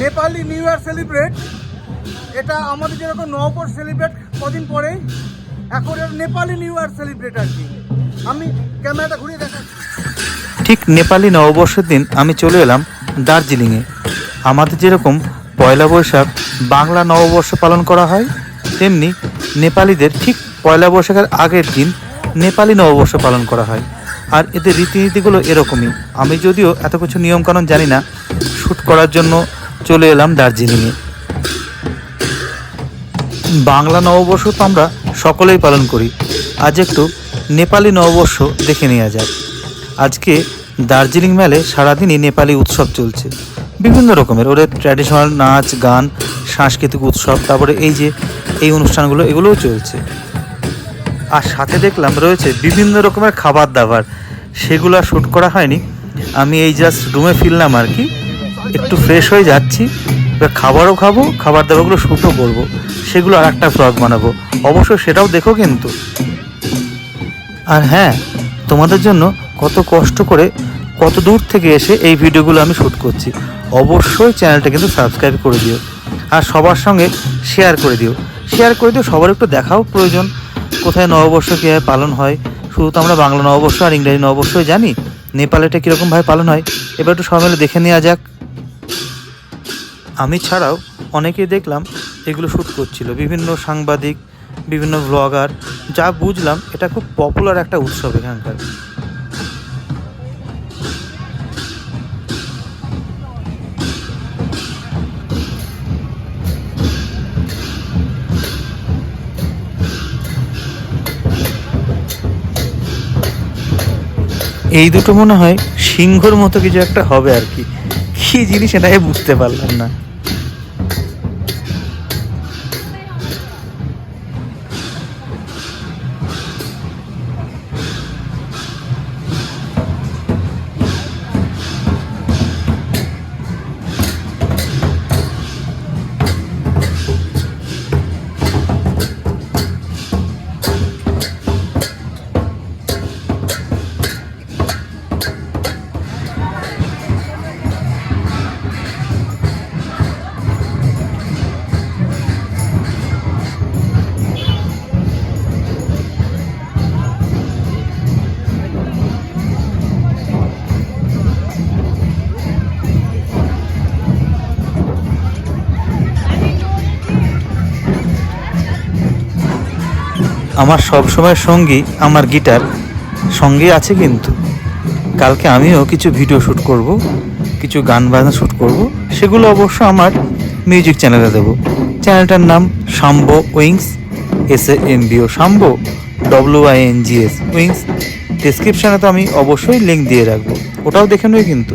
Nepali new year celebrate. এটা আমাদের যেরকম নববর্ষ সেলিব্রেট কদিন পরে এখন নেপালি নিউ ইয়ার সেলিব্রেট আর কি। আমি ক্যামেরাটা ঘুরিয়ে দেখাচ্ছি। ঠিক নেপালি নববর্ষের দিন আমি চলে এলাম দার্জিলিংয়ে। আমাদের যেরকম পয়লা বৈশাখ বাংলা নববর্ষ পালন করা হয়, তেমনি নেপালিদের ঠিক পয়লা বৈশাখের আগের দিন নেপালি নববর্ষ পালন করা হয়। আর এদের রীতিনীতিগুলো এরকমই। আমি যদিও এত কিছু নিয়মকানুন জানি না শ্যুট করার জন্য চলে এলাম দার্জিলিংয়ে। বাংলা নববর্ষ তো আমরা সকলেই পালন করি। আজ একটু নেপালি নববর্ষ দেখে নেওয়া যাক। আজকে দার্জিলিং মেলে সারাদিনই নেপালি উৎসব চলছে। বিভিন্ন রকমের, ওদের ট্র্যাডিশনাল নাচ, গান, সাংস্কৃতিক উৎসব, তারপরে এই যে এই অনুষ্ঠানগুলো, এগুলোও চলছে। আর সাথে দেখলাম রয়েছে বিভিন্ন রকমের খাবার দাবার। সেগুলো শ্যুট করা হয়নি। আমি এই জাস্ট রুমে ফিরলাম আর কি। একটু ফ্রেশ হয়ে যাচ্ছি। এবার খাবারও খাব, খাবার দাবারগুলো শ্যুটও করব। সেগুলো আর একটা ব্লগ বানাবো। অবশ্য সেটাও দেখো কিন্তু। আর হ্যাঁ তোমাদের জন্য কত কষ্ট করে কত দূর থেকে এসে এই ভিডিওগুলো আমি শ্যুট করছি। অবশ্যই চ্যানেলটা কিন্তু সাবস্ক্রাইব করে দিও। আর সবার সঙ্গে শেয়ার করে দিও। শেয়ার করে দিও, সবার একটু দেখাও প্রয়োজন। কোথায় নববর্ষ কীভাবে পালন হয় শুধু তো আমরা বাংলা নববর্ষ আর ইংরেজি নববর্ষই জানি। নেপালেটা কীরকমভাবে পালন হয়? এবার একটু সবাই মিলে দেখে নেওয়া যাক। আমি ছাড়াও অনেকেই দেখলাম এগুলো শ্যুট করছিল। বিভিন্ন সাংবাদিক, বিভিন্ন ব্লগার যা বুঝলাম এটা খুব পপুলার একটা উৎসব এখানকার। এই দুটো মনে হয় সিংহর মতো কিছু একটা হবে আর কি। জিনিস এটাই বুঝতে পারলাম না। আমার সব সময় সঙ্গী, আমার গিটার সঙ্গে আছে কিন্তু। কালকে আমিও কিছু ভিডিও শ্যুট করব, কিছু গান বাজনা শ্যুট করব, সেগুলো অবশ্য আমার মিউজিক চ্যানেলে দেবো। চ্যানেলটার নাম Shambo wings S M B O Shambo W I N G S wings. ডিসক্রিপশানে তো আমি অবশ্যই লিঙ্ক দিয়ে রাখব। ওটাও দেখে নেবে কিন্তু।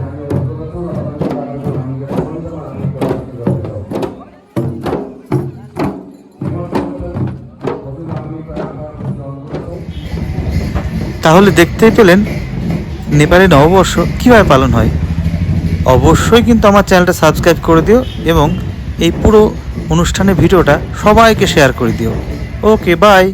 তাহলে দেখতেই পেলেন নেপালে নববর্ষ কীভাবে পালন হয়। অবশ্যই কিন্তু আমার চ্যানেলটা সাবস্ক্রাইব করে দিও এবং এই পুরো অনুষ্ঠানের ভিডিওটা সবাইকে শেয়ার করে দিও। Okay bye